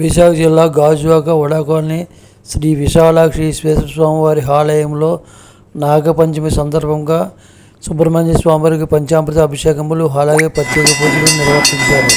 విశాఖ జిల్లా గాజువాక వడాకాలనీ శ్రీ విశాలాక్షి స్వామివారి ఆలయంలో నాగపంచమి సందర్భంగా సుబ్రహ్మణ్య స్వామివారికి పంచామృత అభిషేకములు అలాగే ప్రత్యేక పూజలు నిర్వర్తించారు.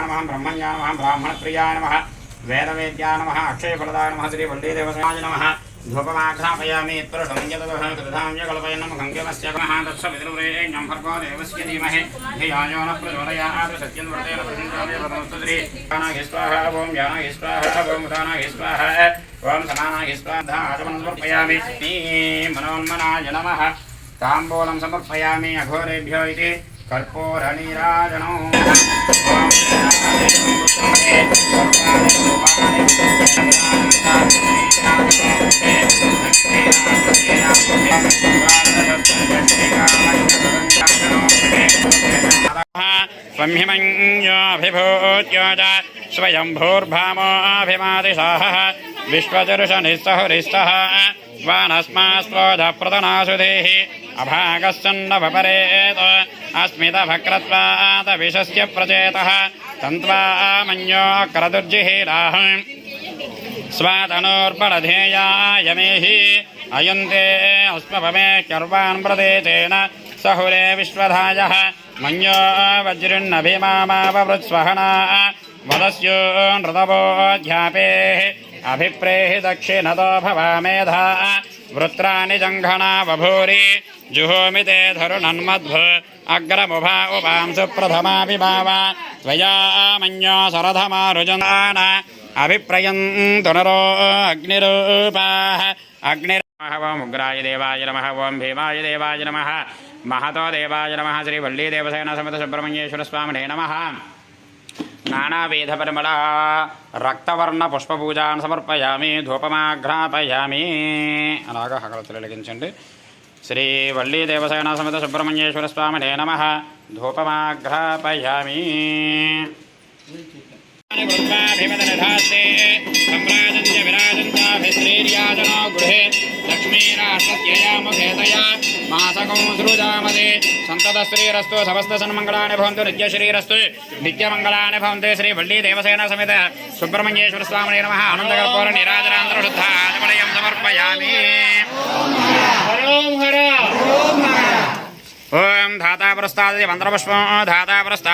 నమ బ్రహ్మణ్యా నమ బ్రాహ్మణప్రియాయ నమ. వేదవేద్యా నమ. అక్షయఫలదాయ నమ. శ్రీ వల్లీదేవసాయ నమ. ధూపమాఘ్రాపయామి పురుషం యదధామ్యకల్పయనం గంగమస్య నమః. తత్సవితుర్వరేణ్యం భర్గో దేవస్య ధీమహి. ధియాయో న ప్రచోదయాత్ సత్యం వర్తేన ప్రసంచామి వదనస్తు ప్రాణాయ స్వాహ ఓం యానాయ స్వాహ ఓం ఉదానాయ స్వాహ ఓం సమానాయ స్వాహ ఆచమనం సమర్పయామి మనోన్మనాయ నమః. తాంబూలం సమర్పయామి అఘోరేభ్యో ఇది. कर्पूरणिराजनौ संहिमञ्जोऽभिभूत्योज स्वयम्भूर्भामोऽभिमादिशाः विश्वदर्शनिस्तहुरिस्तः वानस्मास्त्वधप्रदनासुधेः अभागश्चन्नभपरेत् अस्मितभक्रत्वादविषस्य प्रचेत। तन्त्वामन्यो क्रदुर्जिहीराः। स्वातनोर्परधेयायमेहि अयन्ते अस्मभमे अस्मे शर्वान्देन सहुरे विश्वधायः। मनो वज्रिन्नभिमामाववृत्स्वहणा वदस्यो नृतवोऽध्यापेः अभिप्रेहि दक्षिणतो भवा मेधा। वृत्राणि जंघना बभूरी। జుహోమి తే ధరుణన్మధ్వ అగ్రముభా ఉపాంసు ప్రథమా విభావ త్వయా మన్యో సరథమారుజనాన అభిప్రయంతు నరో అగ్నిరూపాः ఓం ఉగ్రాయ దేవాయ నమ ఓం భీమాయ దేవాయ నమ మహతో దేవాయ నమ శ్రీ వల్లీ దేవసేన సమత సుబ్రహ్మణ్యేశ్వర స్వామినే నమ నానావేదపరిమళ రక్తవర్ణ పుష్పపూజాన్ సమర్పయామి ధూపమాఘ్రాపయామి। అలాగా హకలతులు వెలిగించండి. श्रीवल्लीदेवसेनासमितसुब्रह्मण्येश्वरस्वामिने नमः। धूपमाघ्रापयामि सम्राजन्य विराजन्ताभिश्रीर्याजनो गृहे। మాసకం సృజామదే సంతత శ్రీరస్తు సమస్త సన్మంగళాని భవంతు నిత్య శ్రీరస్తు నిత్యమంగళాని భవంతు శ్రీ వల్లీ దేవసేన సమేత. సుబ్రహ్మణ్యేశ్వర స్వామి నమ. ఆనందకర్పూర నిరాజనాంతర శుద్ధ ఆచమనయం సమర్పయామి. ఓం ధాతా పురస్తాది మంత్రపుష్పం ధాతా పురస్తా